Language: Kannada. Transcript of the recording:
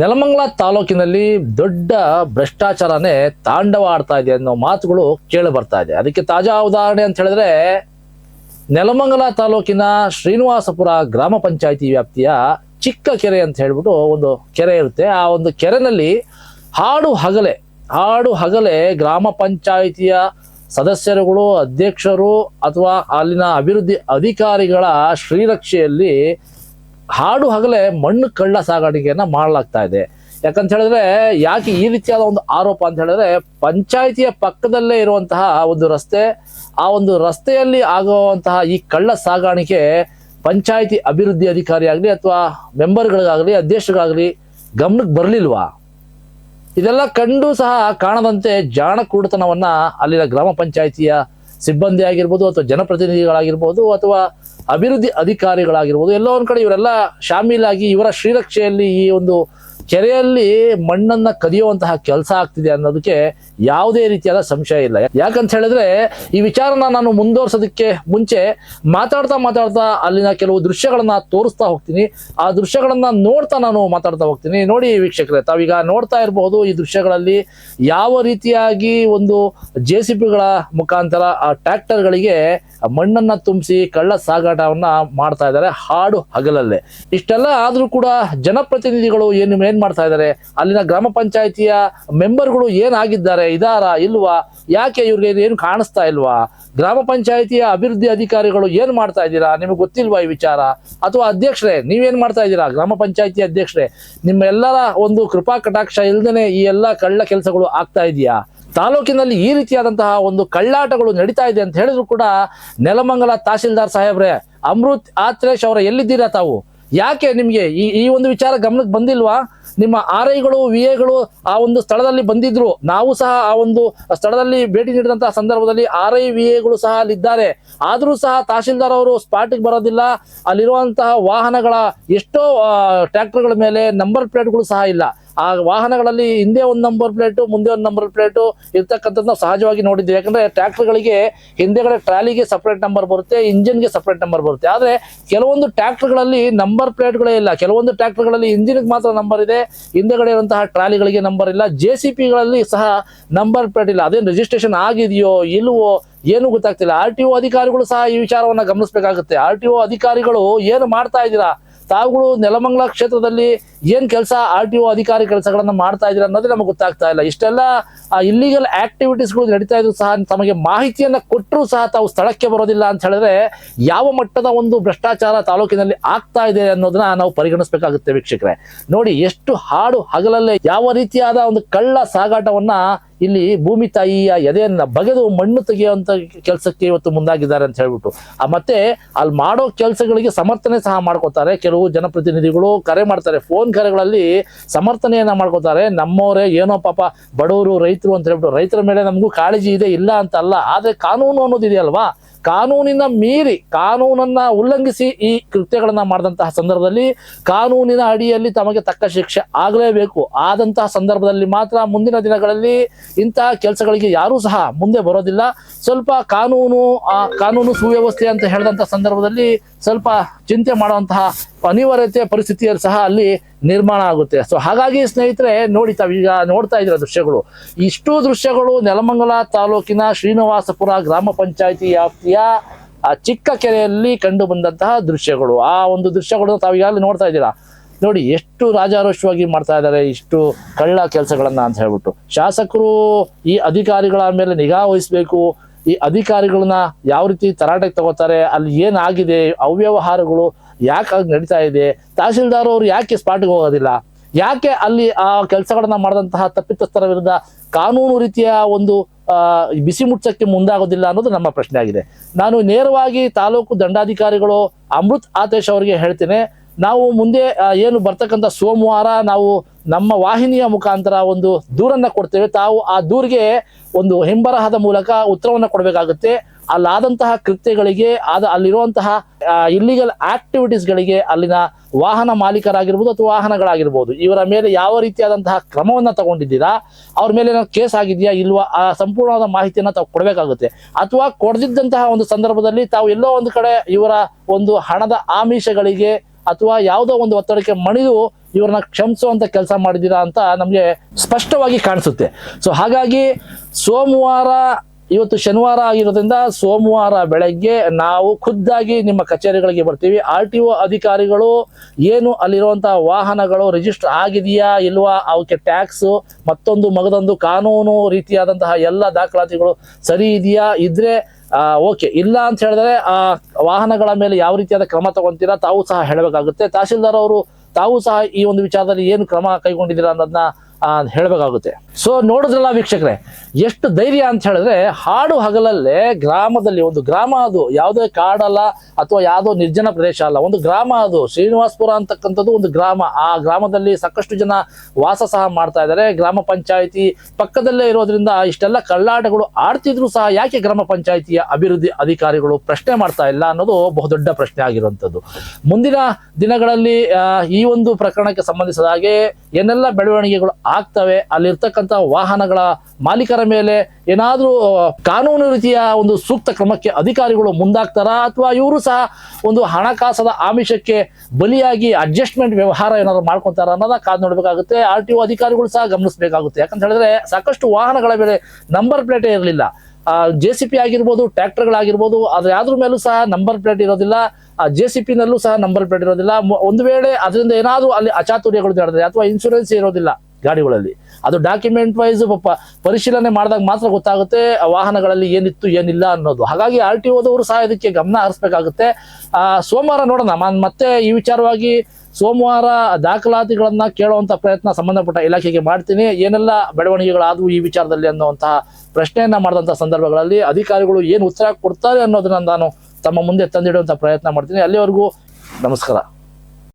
ನೆಲಮಂಗಲ ತಾಲೂಕಿನಲ್ಲಿ ದೊಡ್ಡ ಭ್ರಷ್ಟಾಚಾರನೇ ತಾಂಡವ ಆಡ್ತಾ ಇದೆ ಅನ್ನೋ ಮಾತುಗಳು ಕೇಳಿ ಬರ್ತಾ ಇದೆ. ಅದಕ್ಕೆ ತಾಜಾ ಉದಾಹರಣೆ ಅಂತ ಹೇಳಿದ್ರೆ, ನೆಲಮಂಗಲ ತಾಲೂಕಿನ ಶ್ರೀನಿವಾಸಪುರ ಗ್ರಾಮ ಪಂಚಾಯಿತಿ ವ್ಯಾಪ್ತಿಯ ಚಿಕ್ಕ ಕೆರೆ ಅಂತ ಹೇಳ್ಬಿಟ್ಟು ಒಂದು ಕೆರೆ ಇರುತ್ತೆ. ಆ ಒಂದು ಕೆರೆನಲ್ಲಿ ಹಾಡು ಹಗಲೆ ಹಾಡು ಹಗಲೆ ಗ್ರಾಮ ಪಂಚಾಯಿತಿಯ ಸದಸ್ಯರುಗಳು, ಅಧ್ಯಕ್ಷರು ಅಥವಾ ಅಲ್ಲಿನ ಅಭಿವೃದ್ಧಿ ಅಧಿಕಾರಿಗಳ ಶ್ರೀರಕ್ಷೆಯಲ್ಲಿ ಹಾಡು ಹಗಲೇ ಮಣ್ಣು ಕಳ್ಳ ಸಾಗಾಣಿಕೆಯನ್ನ ಮಾಡಲಾಗ್ತಾ ಇದೆ. ಯಾಕಂತ ಹೇಳಿದ್ರೆ ಯಾಕೆ ಈ ರೀತಿಯಾದ ಒಂದು ಆರೋಪ ಅಂತ ಹೇಳಿದ್ರೆ ಪಂಚಾಯಿತಿಯ ಪಕ್ಕದಲ್ಲೇ ಇರುವಂತಹ ಒಂದು ರಸ್ತೆ, ಆ ಒಂದು ರಸ್ತೆಯಲ್ಲಿ ಆಗುವಂತಹ ಈ ಕಳ್ಳ ಸಾಗಾಣಿಕೆ ಪಂಚಾಯಿತಿ ಅಭಿವೃದ್ಧಿ ಅಧಿಕಾರಿ ಆಗಲಿ ಅಥವಾ ಮೆಂಬರ್ಗಳಿಗಾಗಲಿ, ಅಧ್ಯಕ್ಷರಿಗಾಗಲಿ ಗಮನಕ್ಕೆ ಬರಲಿಲ್ವಾ? ಇದೆಲ್ಲ ಕಂಡು ಸಹ ಕಾಣದಂತೆ ಜಾಣಕೂಡತನವನ್ನು ಅಲ್ಲಿನ ಗ್ರಾಮ ಪಂಚಾಯಿತಿಯ ಸಿಬ್ಬಂದಿ ಆಗಿರ್ಬೋದು ಅಥವಾ ಜನಪ್ರತಿನಿಧಿಗಳಾಗಿರ್ಬೋದು ಅಥವಾ ಅಭಿವೃದ್ಧಿ ಅಧಿಕಾರಿಗಳಾಗಿರ್ಬೋದು ಎಲ್ಲ ಒಂದು ಕಡೆ ಇವರೆಲ್ಲ ಶಾಮೀಲಾಗಿ ಇವರ ಶ್ರೀರಕ್ಷೆಯಲ್ಲಿ ಈ ಒಂದು ಕೆರೆಯಲ್ಲಿ ಮಣ್ಣನ್ನ ಕದಿಯುವಂತಹ ಕೆಲಸ ಆಗ್ತಿದೆ ಅನ್ನೋದಕ್ಕೆ ಯಾವುದೇ ರೀತಿಯಾದ ಸಂಶಯ ಇಲ್ಲ. ಯಾಕಂತ ಹೇಳಿದ್ರೆ ಈ ವಿಚಾರನ ನಾನು ಮುಂದುವರ್ಸೋದಕ್ಕೆ ಮುಂಚೆ ಮಾತಾಡ್ತಾ ಮಾತಾಡ್ತಾ ಅಲ್ಲಿನ ಕೆಲವು ದೃಶ್ಯಗಳನ್ನ ತೋರಿಸ್ತಾ ಹೋಗ್ತೀನಿ. ಆ ದೃಶ್ಯಗಳನ್ನ ನೋಡ್ತಾ ನಾನು ಮಾತಾಡ್ತಾ ಹೋಗ್ತೀನಿ. ನೋಡಿ ವೀಕ್ಷಕರೇ, ತಾವೀಗ ನೋಡ್ತಾ ಇರಬಹುದು ಈ ದೃಶ್ಯಗಳಲ್ಲಿ ಯಾವ ರೀತಿಯಾಗಿ ಒಂದು ಜೆ ಸಿ ಪಿಗಳ ಮುಖಾಂತರ ಆ ಟ್ರ್ಯಾಕ್ಟರ್ಗಳಿಗೆ ಮಣ್ಣನ್ನ ತುಂಬಿಸಿ ಕಳ್ಳ ಸಾಗಾಟವನ್ನ ಮಾಡ್ತಾ ಇದ್ದಾರೆ ಹಾಡು ಹಗಲಲ್ಲೇ. ಇಷ್ಟೆಲ್ಲ ಆದ್ರೂ ಕೂಡ ಜನಪ್ರತಿನಿಧಿಗಳು ಏನು ಏನ್ ಮಾಡ್ತಾ ಇದ್ದಾರೆ? ಅಲ್ಲಿನ ಗ್ರಾಮ ಪಂಚಾಯಿತಿಯ ಮೆಂಬರ್ಗಳು ಏನಾಗಿದ್ದಾರೆ? ಇದಾರ? ಇಲ್ವಾ? ಯಾಕೆ ಇವ್ರಿಗೆ ಏನು ಕಾಣಿಸ್ತಾ ಇಲ್ವಾ? ಗ್ರಾಮ ಪಂಚಾಯಿತಿಯ ಅಭಿವೃದ್ಧಿ ಅಧಿಕಾರಿಗಳು ಏನ್ ಮಾಡ್ತಾ ಇದ್ದೀರಾ? ನಿಮಗೆ ಗೊತ್ತಿಲ್ವಾ ಈ ವಿಚಾರ? ಅಥವಾ ಅಧ್ಯಕ್ಷರೇ, ನೀವೇನ್ ಮಾಡ್ತಾ ಇದ್ದೀರಾ? ಗ್ರಾಮ ಪಂಚಾಯಿತಿ ಅಧ್ಯಕ್ಷರೇ, ನಿಮ್ಮೆಲ್ಲರ ಒಂದು ಕೃಪಾ ಕಟಾಕ್ಷ ಇಲ್ದೇನೆ ಈ ಎಲ್ಲ ಕಳ್ಳ ಕೆಲಸಗಳು ಆಗ್ತಾ ಇದೆಯಾ? ತಾಲೂಕಿನಲ್ಲಿ ಈ ರೀತಿಯಾದಂತಹ ಒಂದು ಕಳ್ಳಾಟಗಳು ನಡೀತಾ ಇದೆ ಅಂತ ಹೇಳಿದ್ರು ಕೂಡ ನೆಲಮಂಗಲ ತಹಸೀಲ್ದಾರ್ ಸಾಹೇಬ್ರೆ, ಅಮೃತ್ ಆತ್ರೇಶ್ ಅವರ ಎಲ್ಲಿದ್ದೀರಾ ತಾವು? ಯಾಕೆ ನಿಮಗೆ ಈ ಈ ಒಂದು ವಿಚಾರ ಗಮನಕ್ಕೆ ಬಂದಿಲ್ವಾ? ನಿಮ್ಮ ಆರ್ ಐಗಳು ವಿ ಎಗಳು ಆ ಒಂದು ಸ್ಥಳದಲ್ಲಿ ಬಂದಿದ್ರು. ನಾವು ಸಹ ಆ ಒಂದು ಸ್ಥಳದಲ್ಲಿ ಭೇಟಿ ನೀಡಿದಂತಹ ಸಂದರ್ಭದಲ್ಲಿ ಆರ್ ಐ ವಿ ಎಗಳು ಸಹ ಅಲ್ಲಿದ್ದಾರೆ ಆದರೂ ಸಹ ತಹಶೀಲ್ದಾರ್ ಅವರು ಸ್ಪಾಟಿಗೆ ಬರೋದಿಲ್ಲ. ಅಲ್ಲಿರುವಂತಹ ವಾಹನಗಳ ಎಷ್ಟೋ ಟ್ರ್ಯಾಕ್ಟರ್ಗಳ ಮೇಲೆ ನಂಬರ್ ಪ್ಲೇಟ್ಗಳು ಸಹ ಇಲ್ಲ. ಆ ವಾಹನಗಳಲ್ಲಿ ಹಿಂದೆ ಒಂದು ನಂಬರ್ ಪ್ಲೇಟು ಮುಂದೆ ಒಂದು ನಂಬರ್ ಪ್ಲೇಟು ಇರ್ತಕ್ಕಂಥದ್ದು ನಾವು ಸಹಜವಾಗಿ ನೋಡಿದ್ದೀವಿ. ಯಾಕಂದ್ರೆ ಟ್ರ್ಯಾಕ್ಟರ್ಗಳಿಗೆ ಹಿಂದೆಗಡೆ ಟ್ರಾಲಿಗೆ ಸಪ್ರೇಟ್ ನಂಬರ್ ಬರುತ್ತೆ ಇಂಜಿನ್ಗೆ ಸಪ್ರೇಟ್ ನಂಬರ್ ಬರುತ್ತೆ. ಆದರೆ ಕೆಲವೊಂದು ಟ್ರ್ಯಾಕ್ಟರ್ಗಳಲ್ಲಿ ನಂಬರ್ ಪ್ಲೇಟ್ಗಳೇ ಇಲ್ಲ. ಕೆಲವೊಂದು ಟ್ರ್ಯಾಕ್ಟರ್ಗಳಲ್ಲಿ ಇಂಜಿನ್ಗೆ ಮಾತ್ರ ನಂಬರ್ ಇದೆ, ಹಿಂದೆಗಡೆ ಇರುವಂತಹ ಟ್ರಾಲಿಗಳಿಗೆ ನಂಬರ್ ಇಲ್ಲ. ಜೆ ಸಿ ಪಿಗಳಲ್ಲಿ ಸಹ ನಂಬರ್ ಪ್ಲೇಟ್ ಇಲ್ಲ. ಅದೇನು ರಿಜಿಸ್ಟ್ರೇಷನ್ ಆಗಿದೆಯೋ ಇಲ್ಲವೋ ಏನು ಗೊತ್ತಾಗ್ತಿಲ್ಲ. ಆರ್ ಟಿ ಓ ಅಧಿಕಾರಿಗಳು ಸಹ ಈ ವಿಚಾರವನ್ನು ಗಮನಿಸಬೇಕಾಗುತ್ತೆ. ಆರ್ ಟಿ ಒ ಅಧಿಕಾರಿಗಳು ಏನು ಮಾಡ್ತಾ ಇದ್ದೀರಾ? ತಾವುಗಳು ನೆಲಮಂಗಲ ಕ್ಷೇತ್ರದಲ್ಲಿ ಏನ್ ಕೆಲಸ ಆರ್ ಟಿ ಒ ಅಧಿಕಾರಿ ಕೆಲಸಗಳನ್ನ ಮಾಡ್ತಾ ಇದ್ದೀರಾ ಅನ್ನೋದೇ ನಮಗೆ ಗೊತ್ತಾಗ್ತಾ ಇಲ್ಲ. ಇಷ್ಟೆಲ್ಲ ಇಲ್ಲಿಗಲ್ ಆಕ್ಟಿವಿಟೀಸ್ಗಳು ನಡೀತಾ ಇದ್ರು ಸಹ ತಮಗೆ ಮಾಹಿತಿಯನ್ನ ಕೊಟ್ಟರು ಸಹ ತಾವು ಸ್ಥಳಕ್ಕೆ ಬರೋದಿಲ್ಲ ಅಂತ ಹೇಳಿದ್ರೆ ಯಾವ ಮಟ್ಟದ ಒಂದು ಭ್ರಷ್ಟಾಚಾರ ತಾಲೂಕಿನಲ್ಲಿ ಆಗ್ತಾ ಇದೆ ಅನ್ನೋದನ್ನ ನಾವು ಪರಿಗಣಿಸಬೇಕಾಗುತ್ತೆ ವೀಕ್ಷಕರೇ. ನೋಡಿ, ಎಷ್ಟು ಹಾಡು ಹಗಲಲ್ಲೇ ಯಾವ ರೀತಿಯಾದ ಒಂದು ಕಳ್ಳ ಸಾಗಾಟವನ್ನ ಇಲ್ಲಿ ಭೂಮಿ ತಾಯಿಯ ಎದೆಯನ್ನ ಬಗೆದು ಮಣ್ಣು ತೆಗೆಯುವಂತ ಕೆಲಸಕ್ಕೆ ಇವತ್ತು ಮುಂದಾಗಿದ್ದಾರೆ ಅಂತ ಹೇಳ್ಬಿಟ್ಟು. ಆ ಮತ್ತೆ ಅಲ್ಲಿ ಮಾಡೋ ಕೆಲಸಗಳಿಗೆ ಸಮರ್ಥನೆ ಸಹ ಮಾಡ್ಕೋತಾರೆ. ಕೆಲವು ಜನಪ್ರತಿನಿಧಿಗಳು ಕರೆ ಮಾಡ್ತಾರೆ. ಫೋನ್ ಕರೆಗಳಲ್ಲಿ ಸಮರ್ಥನೆಯನ್ನ ಮಾಡ್ಕೋತಾರೆ. ನಮ್ಮವರೇ ಏನೋ ಪಾಪ ಬಡವರು, ರೈತರು ಅಂತ ಹೇಳ್ಬಿಟ್ಟು ರೈತರ ಮೇಲೆ ನಮಗೂ ಕಾಳಜಿ ಇದೆ, ಇಲ್ಲ ಅಂತ ಅಲ್ಲ. ಆದ್ರೆ ಕಾನೂನು ಅನ್ನೋದು ಇದೆಯಲ್ವಾ? ಕಾನೂನಿನ ಮೀರಿ, ಕಾನೂನನ್ನ ಉಲ್ಲಂಘಿಸಿ ಈ ಕೃತ್ಯಗಳನ್ನ ಮಾಡಿದಂತಹ ಸಂದರ್ಭದಲ್ಲಿ ಕಾನೂನಿನ ಅಡಿಯಲ್ಲಿ ತಮಗೆ ತಕ್ಕ ಶಿಕ್ಷೆ ಆಗಲೇಬೇಕು. ಆದಂತಹ ಸಂದರ್ಭದಲ್ಲಿ ಮಾತ್ರ ಮುಂದಿನ ದಿನಗಳಲ್ಲಿ ಇಂತಹ ಕೆಲಸಗಳಿಗೆ ಯಾರೂ ಸಹ ಮುಂದೆ ಬರೋದಿಲ್ಲ. ಸ್ವಲ್ಪ ಕಾನೂನು, ಆ ಕಾನೂನು ಸುವ್ಯವಸ್ಥೆ ಅಂತ ಹೇಳಿದಂತಹ ಸಂದರ್ಭದಲ್ಲಿ ಸ್ವಲ್ಪ ಚಿಂತೆ ಮಾಡುವಂತಹ ಅನಿವಾರ್ಯತೆ ಪರಿಸ್ಥಿತಿಯಲ್ಲಿ ಸಹ ಅಲ್ಲಿ ನಿರ್ಮಾಣ ಆಗುತ್ತೆ. ಸೊ ಹಾಗಾಗಿ ಸ್ನೇಹಿತರೆ, ನೋಡಿ ತಾವೀಗ ನೋಡ್ತಾ ಇದ್ದೀರ ದೃಶ್ಯಗಳು. ಇಷ್ಟು ದೃಶ್ಯಗಳು ನೆಲಮಂಗಲ ತಾಲೂಕಿನ ಶ್ರೀನಿವಾಸಪುರ ಗ್ರಾಮ ಪಂಚಾಯಿತಿ ವ್ಯಾಪ್ತಿಯ, ಆ, ಚಿಕ್ಕ ಕೆರೆಯಲ್ಲಿ ಕಂಡು ಬಂದಂತಹ ದೃಶ್ಯಗಳು. ಆ ಒಂದು ದೃಶ್ಯಗಳು ತಾವೀಗಾಗಲೇ ನೋಡ್ತಾ ಇದ್ದೀರಾ? ನೋಡಿ, ಎಷ್ಟು ರಾಜಾರೋಷವಾಗಿ ಮಾಡ್ತಾ ಇದ್ದಾರೆ, ಇಷ್ಟು ಕಳ್ಳ ಕೆಲಸಗಳನ್ನ ಅಂತ ಹೇಳ್ಬಿಟ್ಟು. ಶಾಸಕರು ಈ ಅಧಿಕಾರಿಗಳ ಮೇಲೆ ನಿಗಾ ವಹಿಸ್ಬೇಕು. ಈ ಅಧಿಕಾರಿಗಳನ್ನ ಯಾವ ರೀತಿ ತರಾಟೆಗೆ ತಗೋತಾರೆ, ಅಲ್ಲಿ ಏನಾಗಿದೆ ಅವ್ಯವಹಾರಗಳು ಯಾಕೆ ಹಾಗೆ ನಡೀತಾ ಇದೆ? ತಹಸೀಲ್ದಾರ್ ಅವರು ಯಾಕೆ ಸ್ಪಾಟ್ಗೆ ಹೋಗೋದಿಲ್ಲ? ಯಾಕೆ ಅಲ್ಲಿ ಆ ಕೆಲಸಗಳನ್ನ ಮಾಡಿದಂತಹ ತಪ್ಪಿತಸ್ಥರ ವಿರುದ್ಧ ಕಾನೂನು ರೀತಿಯ ಒಂದು ಬಿಸಿ ಮುಚ್ಚಕ್ಕೆ ಮುಂದಾಗೋದಿಲ್ಲ ಅನ್ನೋದು ನಮ್ಮ ಪ್ರಶ್ನೆ ಆಗಿದೆ. ನಾನು ನೇರವಾಗಿ ತಾಲೂಕು ದಂಡಾಧಿಕಾರಿಗಳು ಅಮೃತ್ ಆತೇಶ್ ಅವರಿಗೆ ಹೇಳ್ತೇನೆ. ನಾವು ಮುಂದೆ ಏನು ಬರ್ತಕ್ಕಂಥ ಸೋಮವಾರ ನಾವು ನಮ್ಮ ವಾಹಿನಿಯ ಮುಖಾಂತರ ಒಂದು ದೂರನ್ನ ಕೊಡ್ತೇವೆ. ತಾವು ಆ ದೂರಿಗೆ ಒಂದು ಹಿಂಬರಹದ ಮೂಲಕ ಉತ್ತರವನ್ನು ಕೊಡಬೇಕಾಗುತ್ತೆ. ಅಲ್ಲಾದಂತಹ ಕೃತ್ಯಗಳಿಗೆ, ಆದ ಅಲ್ಲಿರುವಂತಹ ಇಲ್ಲಿಗಲ್ ಆಕ್ಟಿವಿಟೀಸ್ಗಳಿಗೆ ಅಲ್ಲಿನ ವಾಹನ ಮಾಲೀಕರಾಗಿರ್ಬೋದು ಅಥವಾ ವಾಹನಗಳಾಗಿರ್ಬೋದು. ಇವರ ಮೇಲೆ ಯಾವ ರೀತಿಯಾದಂತಹ ಕ್ರಮವನ್ನ ತಗೊಂಡಿದ್ದೀರಾ, ಅವ್ರ ಮೇಲೆ ಏನಾದ್ರು ಕೇಸ್ ಆಗಿದೆಯಾ, ಇಲ್ವಾ, ಆ ಸಂಪೂರ್ಣವಾದ ಮಾಹಿತಿಯನ್ನು ತಾವು ಕೊಡಬೇಕಾಗುತ್ತೆ. ಅಥವಾ ಕೊಡದಿದ್ದಂತಹ ಒಂದು ಸಂದರ್ಭದಲ್ಲಿ ತಾವು ಎಲ್ಲೋ ಒಂದು ಕಡೆ ಇವರ ಒಂದು ಹಣದ ಆಮಿಷಗಳಿಗೆ ಅಥವಾ ಯಾವುದೋ ಒಂದು ಒತ್ತಡಕ್ಕೆ ಮಣಿದು ಇವ್ರನ್ನ ಕ್ಷಮಿಸುವಂತ ಕೆಲಸ ಮಾಡಿದ್ದೀರಾ ಅಂತ ನಮಗೆ ಸ್ಪಷ್ಟವಾಗಿ ಕಾಣಿಸುತ್ತೆ. ಸೊ ಹಾಗಾಗಿ ಸೋಮವಾರ, ಇವತ್ತು ಶನಿವಾರ ಆಗಿರೋದ್ರಿಂದ ಸೋಮವಾರ ಬೆಳಗ್ಗೆ ನಾವು ಖುದ್ದಾಗಿ ನಿಮ್ಮ ಕಚೇರಿಗಳಿಗೆ ಬರ್ತೀವಿ. ಆರ್ ಟಿ ಒ ಅಧಿಕಾರಿಗಳು ಏನು ಅಲ್ಲಿರುವಂಥ ವಾಹನಗಳು ರಿಜಿಸ್ಟರ್ ಆಗಿದೆಯಾ ಇಲ್ವಾ, ಅವಕ್ಕೆ ಟ್ಯಾಕ್ಸು ಮತ್ತೊಂದು ಮಗದೊಂದು ಕಾನೂನು ರೀತಿಯಾದಂತಹ ಎಲ್ಲ ದಾಖಲಾತಿಗಳು ಸರಿ ಇದೆಯಾ? ಇದ್ರೆ ಓಕೆ. ಇಲ್ಲ ಅಂತ ಹೇಳಿದ್ರೆ, ಆ, ವಾಹನಗಳ ಮೇಲೆ ಯಾವ ರೀತಿಯಾದ ಕ್ರಮ ತಗೊಂತೀರಾ ತಾವು ಸಹ ಹೇಳಬೇಕಾಗುತ್ತೆ. ತಹಸೀಲ್ದಾರ್ ಅವರು ತಾವು ಸಹ ಈ ಒಂದು ವಿಚಾರದಲ್ಲಿ ಏನು ಕ್ರಮ ಕೈಗೊಂಡಿದ್ದೀರಾ ಅನ್ನೋದನ್ನ ಹೇಳಬೇಕಾಗುತ್ತೆ. ಸೊ ನೋಡಿದ್ರಲ್ಲ ವೀಕ್ಷಕರೇ, ಎಷ್ಟು ಧೈರ್ಯ ಅಂತ ಹೇಳಿದ್ರೆ ಹಾಡು ಹಗಲಲ್ಲೇ ಗ್ರಾಮದಲ್ಲಿ ಒಂದು ಗ್ರಾಮ ಅದು, ಯಾವುದೇ ಕಾಡಲ್ಲ ಅಥವಾ ಯಾವುದೋ ನಿರ್ಜನ ಪ್ರದೇಶ ಅಲ್ಲ, ಒಂದು ಗ್ರಾಮ ಅದು, ಶ್ರೀನಿವಾಸಪುರ ಅಂತಕ್ಕಂಥದ್ದು ಒಂದು ಗ್ರಾಮ. ಆ ಗ್ರಾಮದಲ್ಲಿ ಸಾಕಷ್ಟು ಜನ ವಾಸ ಸಹ ಮಾಡ್ತಾ ಇದ್ದಾರೆ, ಗ್ರಾಮ ಪಂಚಾಯಿತಿ ಪಕ್ಕದಲ್ಲೇ ಇರೋದ್ರಿಂದ ಇಷ್ಟೆಲ್ಲ ಕಳ್ಳಾಟಗಳು ಆಡ್ತಿದ್ರು ಸಹ ಯಾಕೆ ಗ್ರಾಮ ಪಂಚಾಯಿತಿಯ ಅಭಿವೃದ್ಧಿ ಅಧಿಕಾರಿಗಳು ಪ್ರಶ್ನೆ ಮಾಡ್ತಾ ಇಲ್ಲ ಅನ್ನೋದು ಬಹುದೊಡ್ಡ ಪ್ರಶ್ನೆ ಆಗಿರುವಂಥದ್ದು. ಮುಂದಿನ ದಿನಗಳಲ್ಲಿ ಈ ಒಂದು ಪ್ರಕರಣಕ್ಕೆ ಸಂಬಂಧಿಸಿದ ಹಾಗೆ ಏನೆಲ್ಲ ಬೆಳವಣಿಗೆಗಳು ಆಗ್ತವೆ, ಅಲ್ಲಿರ್ತಕ್ಕಂಥ ವಾಹನಗಳ ಮಾಲೀಕರ ಮೇಲೆ ಏನಾದರೂ ಕಾನೂನು ರೀತಿಯ ಒಂದು ಸೂಕ್ತ ಕ್ರಮಕ್ಕೆ ಅಧಿಕಾರಿಗಳು ಮುಂದಾಗ್ತಾರಾ? ಅಥವಾ ಇವರು ಸಹ ಒಂದು ಹಣಕಾಸದ ಆಮಿಷಕ್ಕೆ ಬಲಿಯಾಗಿ ಅಡ್ಜಸ್ಟ್ಮೆಂಟ್ ವ್ಯವಹಾರ ಏನಾದ್ರು ಮಾಡ್ಕೊತಾರ ಅನ್ನೋದ ಕಾದು ನೋಡಬೇಕಾಗುತ್ತೆ. ಆರ್ ಟಿ ಒ ಅಧಿಕಾರಿಗಳು ಸಹ ಗಮನಿಸಬೇಕಾಗುತ್ತೆ. ಯಾಕಂತ ಹೇಳಿದ್ರೆ ಸಾಕಷ್ಟು ವಾಹನಗಳ ಮೇಲೆ ನಂಬರ್ ಪ್ಲೇಟೇ ಇರಲಿಲ್ಲ. ಜೆ ಸಿ ಪಿ ಆಗಿರ್ಬೋದು, ಟ್ರ್ಯಾಕ್ಟರ್ಗಳಾಗಿರ್ಬೋದು ಅದ್ರ ಯಾವ್ದ್ರ ಮೇಲೂ ಸಹ ನಂಬರ್ ಪ್ಲೇಟ್ ಇರೋದಿಲ್ಲ. ಜೆ ಸಿ ಪಿನಲ್ಲೂ ಸಹ ನಂಬರ್ ಪ್ಲೇಟ್ ಇರೋದಿಲ್ಲ. ಒಂದು ವೇಳೆ ಅದರಿಂದ ಏನಾದರೂ ಅಲ್ಲಿ ಅಚಾತುರ್ಯಗಳು ನಡೆದ್ರೆ ಅಥವಾ ಇನ್ಶೂರೆನ್ಸ್ ಇರೋದಿಲ್ಲ ಗಾಡಿಗಳಲ್ಲಿ ಅದು ಡಾಕ್ಯುಮೆಂಟ್ ವೈಸ್ ಪರಿಶೀಲನೆ ಮಾಡಿದಾಗ ಮಾತ್ರ ಗೊತ್ತಾಗುತ್ತೆ ವಾಹನಗಳಲ್ಲಿ ಏನಿತ್ತು, ಏನಿಲ್ಲ ಅನ್ನೋದು. ಹಾಗಾಗಿ ಆರ್ ಟಿ ಓದವರು ಸಹ ಇದಕ್ಕೆ ಗಮನ ಹರಿಸ್ಬೇಕಾಗುತ್ತೆ. ಸೋಮವಾರ ನೋಡೋಣ. ಮತ್ತೆ ಈ ವಿಚಾರವಾಗಿ ಸೋಮವಾರ ದಾಖಲಾತಿಗಳನ್ನ ಕೇಳುವಂತ ಪ್ರಯತ್ನ ಸಂಬಂಧಪಟ್ಟ ಇಲಾಖೆಗೆ ಮಾಡ್ತೀನಿ. ಏನೆಲ್ಲ ಬೆಳವಣಿಗೆಗಳಾದವು ಈ ವಿಚಾರದಲ್ಲಿ ಅನ್ನುವಂತಹ ಪ್ರಶ್ನೆಯನ್ನ ಮಾಡಿದಂಥ ಸಂದರ್ಭಗಳಲ್ಲಿ ಅಧಿಕಾರಿಗಳು ಏನು ಉತ್ತರ ಕೊಡ್ತಾರೆ ಅನ್ನೋದನ್ನ ನಾನು ತಮ್ಮ ಮುಂದೆ ತಂದಿಡುವಂತ ಪ್ರಯತ್ನ ಮಾಡ್ತೀನಿ. ಅಲ್ಲಿವರೆಗೂ ನಮಸ್ಕಾರ.